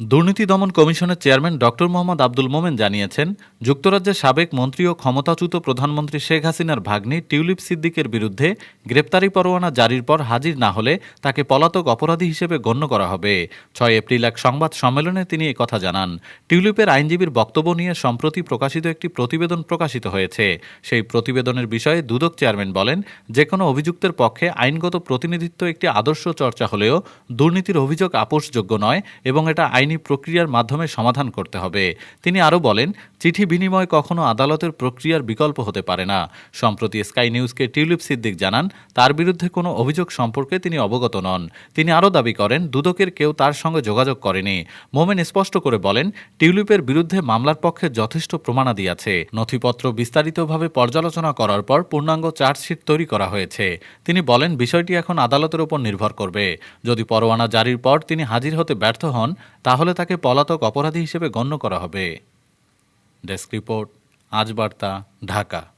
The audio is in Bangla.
দুর্নীতি দমন কমিশনের চেয়ারম্যান ডক্টর মোহাম্মদ আব্দুল মোমেন জানিয়েছেন, যুক্তরাজ্যের সাবেক মন্ত্রী ও ক্ষমতাচ্যুত প্রধানমন্ত্রী শেখ হাসিনার ভাগ্নি টিউলিপ সিদ্দিকের বিরুদ্ধে গ্রেপ্তারি পরোয়ানা জারির পর হাজির না হলে তাকে পলাতক অপরাধী হিসেবে গণ্য করা হবে। ছয় এপ্রিল এক সংবাদ সম্মেলনে তিনি কথা জানান। টিউলিপের আইনজীবীর বক্তব্য নিয়ে সম্প্রতি প্রকাশিত একটি প্রতিবেদন প্রকাশিত হয়েছে। সেই প্রতিবেদনের বিষয়ে দুদক চেয়ারম্যান বলেন যে কোনো অভিযুক্তের পক্ষে আইনগত প্রতিনিধিত্ব একটি আদর্শ চর্চা হলেও দুর্নীতির অভিযোগ আপোষযোগ্য নয় এবং এটা আইনি প্রক্রিয়ার মাধ্যমে সমাধান করতে হবে। তিনি আরও বলেন, চিঠি বিনিময় কখনো আদালতের প্রক্রিয়ার বিকল্প হতে পারে না। সম্প্রতি স্কাই নিউজকে টিউলিপ সিদ্দিক জানান, তার বিরুদ্ধে কোনো অভিযোগ সম্পর্কে তিনি অবগত নন। তিনি আরও দাবি করেন, দুদকের কেউ তার সঙ্গে যোগাযোগ করেনি। মোমেন স্পষ্ট করে বলেন, টিউলিপের বিরুদ্ধে মামলার পক্ষে যথেষ্ট প্রমাণাদি আছে। নথিপত্র বিস্তারিতভাবে পর্যালোচনা করার পর পূর্ণাঙ্গ চার্জশিট তৈরি করা হয়েছে। তিনি বলেন, বিষয়টি এখন আদালতের উপর নির্ভর করবে। যদি পরোয়ানা জারির পর তিনি হাজির হতে ব্যর্থ হন তাহলে তাকে পলাতক অপরাধী হিসেবে গণ্য করা হবে। ডেস্ক রিপোর্ট আজ বার্তা ঢাকা।